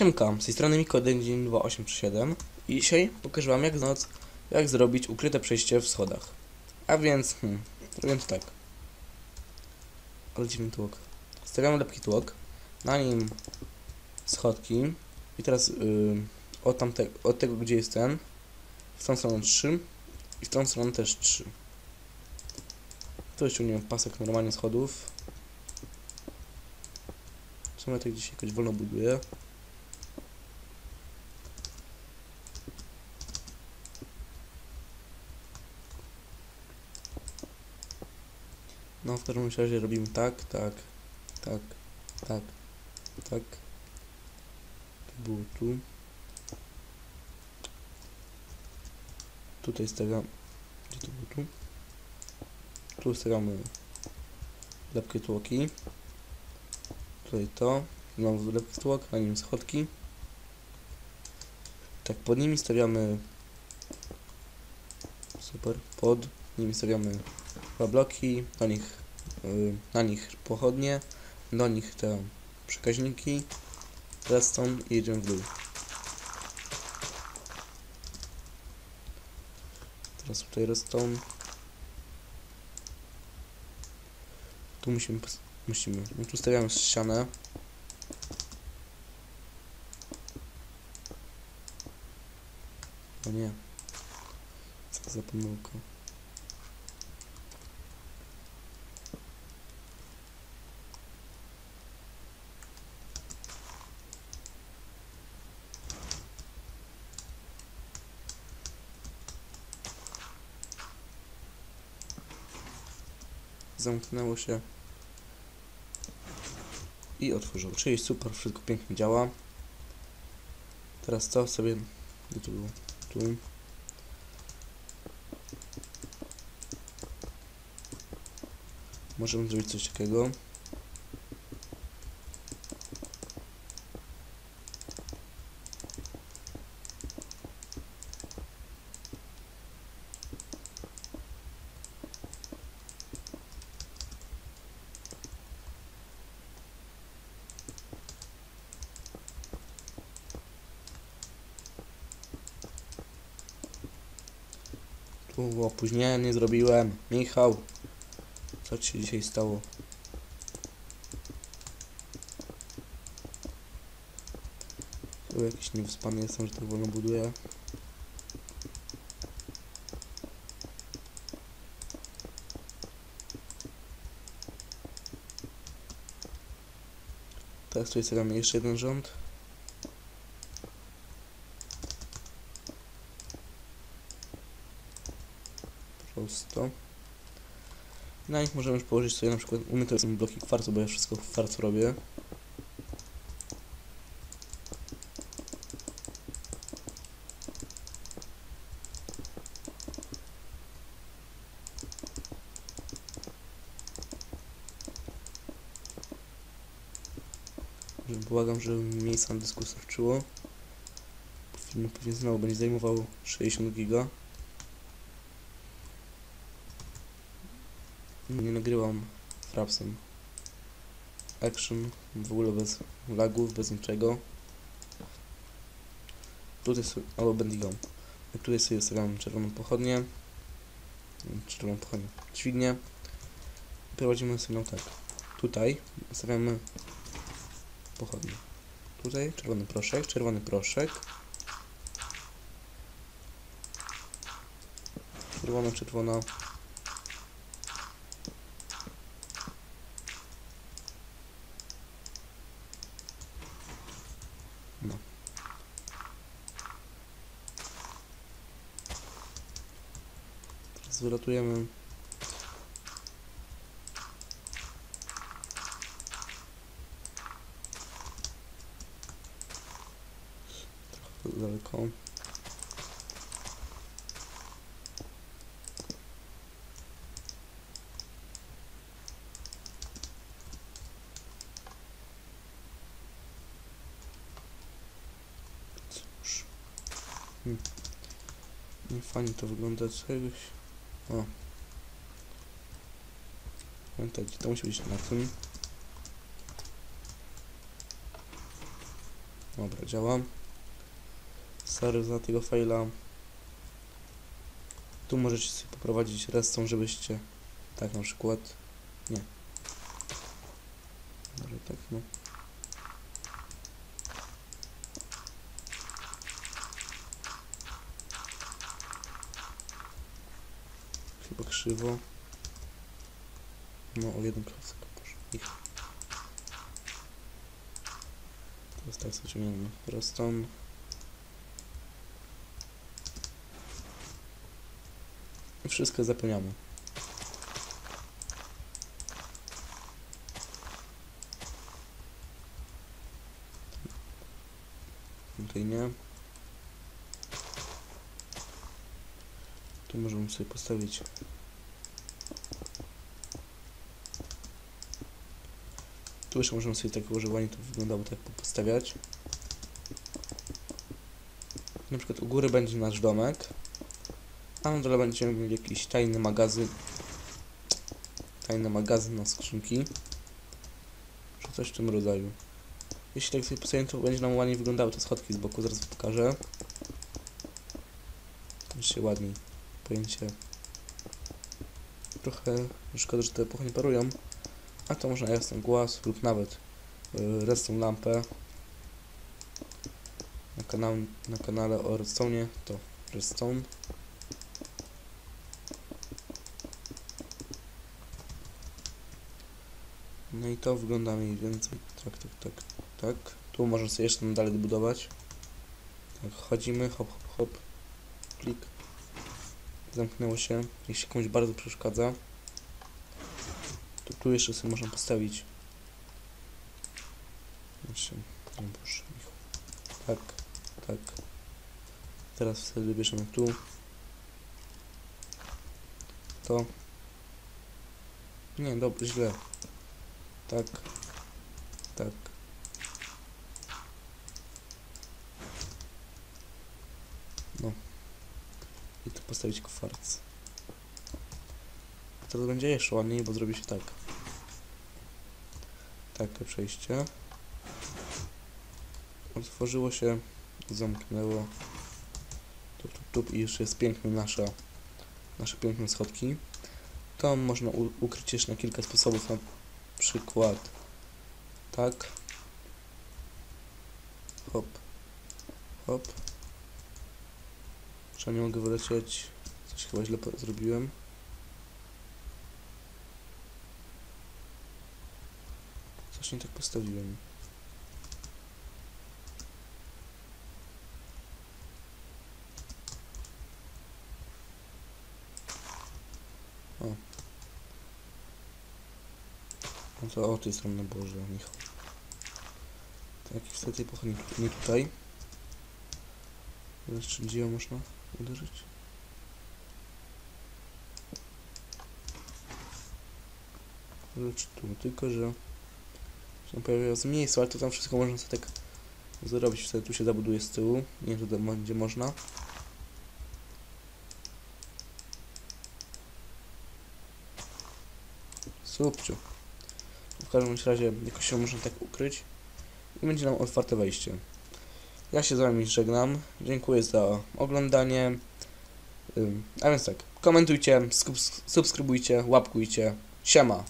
Siemka, z tej strony Miko 1287 i dzisiaj pokażę wam jak, noc, jak zrobić ukryte przejście w schodach. A więc, hmm, to tak. Ale dziwny tłok. Stawiamy lepki tłok, na nim schodki i teraz yy, od, tamte, od tego gdzie jest ten, w tą stronę 3 i w tą stronę też 3. Tu ściągniemy pasek normalnie schodów. W sumie to gdzieś jakoś wolno buduje. No w każdym razie robimy tak, tak, tak, tak, tak. To było tu. Tutaj stawiam. Gdzie to było tu? Tu stawiamy lepkie tłoki. Tutaj to. Znowu lepki tłok, na nim schodki. Tak, pod nimi stawiamy. Super. Pod nimi stawiamy dwa bloki, do nich, na nich pochodnie, do nich te przekaźniki, redstone i jedziemy w dół. Teraz tutaj redstone. Tu musimy, musimy, no tu stawiamy ścianę. O nie. Co za pomyłka. Zamknęło się i otworzyło. Czyli super, wszystko pięknie działa. Teraz co sobie. Gdzie to było? Tu. Możemy zrobić coś takiego. Tu opóźnienie zrobiłem. Michał, co ci się dzisiaj stało? Tu jakiś niewyspany jestem, że tak wolno buduję. Teraz tutaj stawiamy jeszcze jeden rząd. Na nich możemy już położyć sobie na przykład, u mnie to są bloki kwarcu, bo ja wszystko w kwarcu robię. Błagam, żeby mi miejsca na dysku starczyło. Film pewnie znowu będzie zajmował 60 giga. Nagrywam frapsem. Action w ogóle bez lagów, bez niczego. Tutaj sobie, albo bendigą. I tutaj sobie stawiam czerwoną pochodnię. Czerwoną pochodnię. Dźwignię. Prowadzimy sobie tak. Tutaj stawiamy pochodnię. Tutaj czerwony proszek, czerwony proszek. Czerwona, czerwona. Teraz wylatujemy. Trochę daleko. Hmm. Nie fajnie to wygląda czegoś. O. Pamiętajcie, to musi być na tym. Dobra, działa. Sorry za tego faila. Tu możecie sobie poprowadzić redstone, żebyście... Tak na przykład. Nie. Może tak, no. Chyba krzywo. No, o jeden klocek. Teraz tak sobie. I wszystko zapełniamy. Tutaj nie. Tu możemy sobie postawić Tu jeszcze możemy sobie takie używanie to wyglądało tak postawiać. Na przykład u góry będzie nasz domek, a na dole będziemy mieli jakiś tajny magazyn. Tajny magazyn na skrzynki. Czy coś w tym rodzaju. Jeśli tak sobie postawimy, to będzie nam ładnie wyglądały te schodki z boku, zaraz pokażę. Jeszcze ładniej. Pojęcie. Trochę szkoda, że te epoche nie parują. A to można jasny głaz lub nawet y, redstone lampę. Na, kanał, na kanale o redstone to redstone. No i to wygląda mniej więcej tak, tak, tak, tak. Tu można sobie jeszcze dalej budować. Tak, chodzimy, hop, hop, hop. Klik. Zamknęło się. Jeśli komuś bardzo przeszkadza, to tu jeszcze sobie można postawić. Znaczy, no Michał. Tak, tak. Teraz wtedy bierzemy tu. To. Nie, dobrze, źle. Tak. Tak. No. I tu postawić kwarc. Teraz będzie jeszcze ładniej, bo zrobi się tak. Takie przejście. Otworzyło się, zamknęło. Tup, tup, tup i jeszcze jest piękny nasza, nasze piękne schodki. To można ukryć jeszcze na kilka sposobów, na przykład tak. Hop. Hop. Czy nie mogę wylecieć? Coś chyba źle zrobiłem. Coś nie tak postawiłem. O. No to o tej strony Boże, Michał. Tak, wtedy pochodni nie tutaj. Jeszcze gdzie można uderzyć? Lecz tu, tylko że się pojawia z miejsca, ale to tam wszystko można sobie tak zrobić. Wtedy tu się zabuduje z tyłu. Nie wiem, to będzie można. Subciu. W każdym razie jakoś się można tak ukryć i będzie nam otwarte wejście. Ja się z wami żegnam. Dziękuję za oglądanie. A więc tak, komentujcie, subs- subskrybujcie, łapkujcie. Siema.